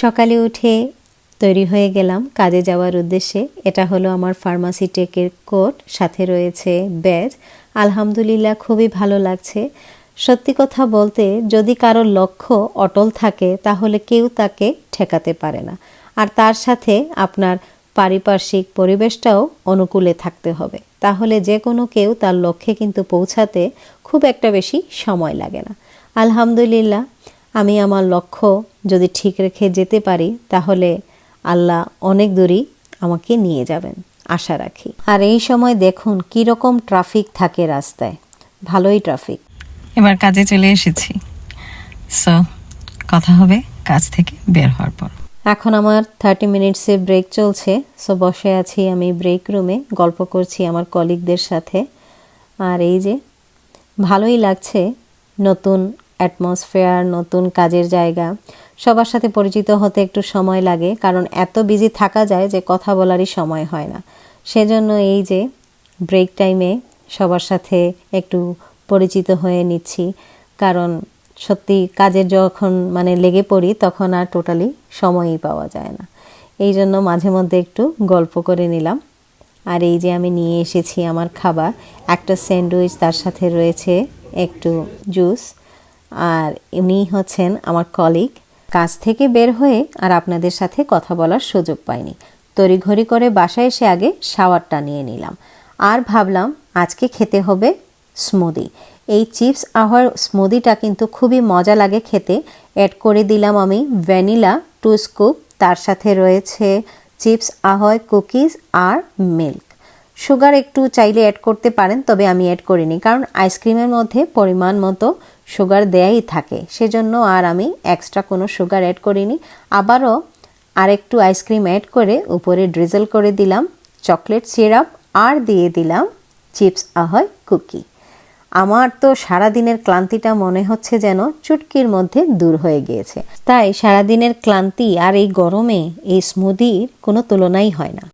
সকালে উঠে তৈরি হয়ে গেলাম কাজে যাওয়ার উদ্দেশ্যে। এটা হলো আমার ফার্মাসি টেকের কোট সাথে রয়েছে ব্যাজ আলহামদুলিল্লাহ খুবই ভালো লাগছে। সত্যি কথা বলতে, যদি কারও লক্ষ্য অটল থাকে, তাহলে কেউ তাকে ঠেকাতে পারে না। আর তার সাথে আপনার পারিপার্শ্বিক পরিবেশটাও অনুকূলে থাকতে হবে। তাহলে যে কোনো কেউ তার লক্ষ্যে কিন্তু পৌঁছাতে খুব একটা বেশি সময় লাগে না। আলহামদুলিল্লাহ আমি আমার লক্ষ্য যদি ঠিক রেখে যেতে পারি তাহলে আল্লাহ অনেক দূরই আমাকে নিয়ে যাবেন আশা রাখি। আর এই সময় দেখুন কি রকম ট্রাফিক থাকে রাস্তায়। ভালোই ট্রাফিক। এবার কাজে চলে এসেছি। সো কথা হবে কাজ থেকে বের হওয়ার পর। এখন আমার থার্টি মিনিটসের ব্রেক চলছে। সো বসে আছি আমি ব্রেক রুমে গল্প করছি আমার কলিগদের সাথে। আর এই যে ভালোই লাগছে নতুন অ্যাটমসফেয়ার নতুন কাজের জায়গা, সবার সাথে পরিচিত হতে একটু সময় লাগে, কারণ এত বিজি থাকা যায় যে কথা বলারই সময় হয় না। সেজন্য এই যে ব্রেক টাইমে সবার সাথে একটু পরিচিত হয়ে নিচ্ছি, কারণ সত্যি কাজের যখন মানে লেগে পড়ি, তখন আর টোটালি সময়ই পাওয়া যায় না। এই জন্য মাঝে মধ্যে একটু গল্প করে নিলাম। আর এই যে আমি নিয়ে এসেছি আমার খাবার, একটা স্যান্ডউইচ তার সাথে রয়েছে একটু জুস আর উনি হচ্ছেন আমার কলিগ কাজ থেকে বের হয়ে আর আপনাদের সাথে কথা বলার সুযোগ পাইনি। তড়িঘড়ি করে বাসায় এসে আগে শাওয়ারটা নিয়ে নিলাম। আর ভাবলাম, আজকে খেতে হবে স্মুদি এই চিপস আহার স্মুদিটা কিন্তু খুবই মজা লাগে খেতে। অ্যাড করে দিলাম আমি ভ্যানিলা টু স্কুপ তার সাথে রয়েছে চিপস আহয় কুকিজ আর মিল্ক সুগার একটু চাইলে অ্যাড করতে পারেন, তবে আমি অ্যাড করিনি। কারণ আইসক্রিমের মধ্যে পরিমাণ মতো সুগার দেয়াই থাকে। সেজন্য আর আমি এক্সট্রা কোনো সুগার অ্যাড করিনি। আবারও আরেকটু আইসক্রিম অ্যাড করে উপরে ড্রিজল করে দিলাম চকলেট সিরাপ আর দিয়ে দিলাম চিপস আহয় কুকি আমার তো সারাদিনের ক্লান্তিটা মনে হচ্ছে যেন চুটকির মধ্যে দূর হয়ে গিয়েছে। তাই সারাদিনের ক্লান্তি আর এই গরমে এই স্মুদির কোনো তুলনাই হয় না।